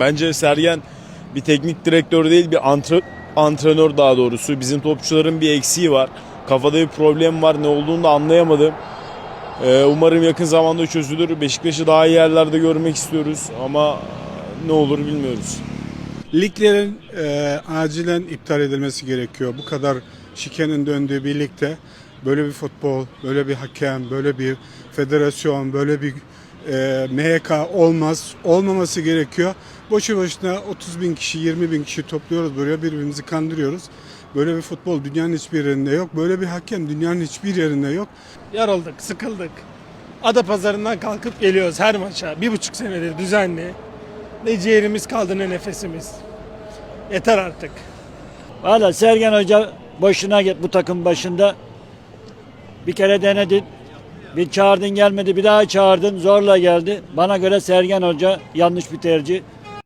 Bence Sergen bir teknik direktör değil bir antre, antrenör daha doğrusu. Bizim topçuların bir eksiği var. Kafada bir problem var. Ne olduğunu da anlayamadım. Ee, umarım yakın zamanda çözülür. Beşiktaş'ı daha iyi yerlerde görmek istiyoruz ama ne olur bilmiyoruz. Liglerin e, acilen iptal edilmesi gerekiyor. Bu kadar şikenin döndüğü bir ligde böyle bir futbol, böyle bir hakem, böyle bir federasyon, böyle bir e, MHK olmaz, olmaması gerekiyor. Boşu boşuna 30 bin kişi, 20 bin kişi topluyoruz buraya birbirimizi kandırıyoruz. Böyle bir futbol dünyanın hiçbir yerinde yok. Böyle bir hakem dünyanın hiçbir yerinde yok. Yarıldık, sıkıldık. Adapazarı'ndan kalkıp geliyoruz her maça. Bir buçuk senedir düzenli. Ne ciğerimiz kaldı ne nefesimiz. Yeter artık. Valla Sergen Hoca boşuna git bu takım başında. Bir kere denedin. Bir çağırdın gelmedi bir daha çağırdın zorla geldi. Bana göre Sergen Hoca yanlış bir tercih.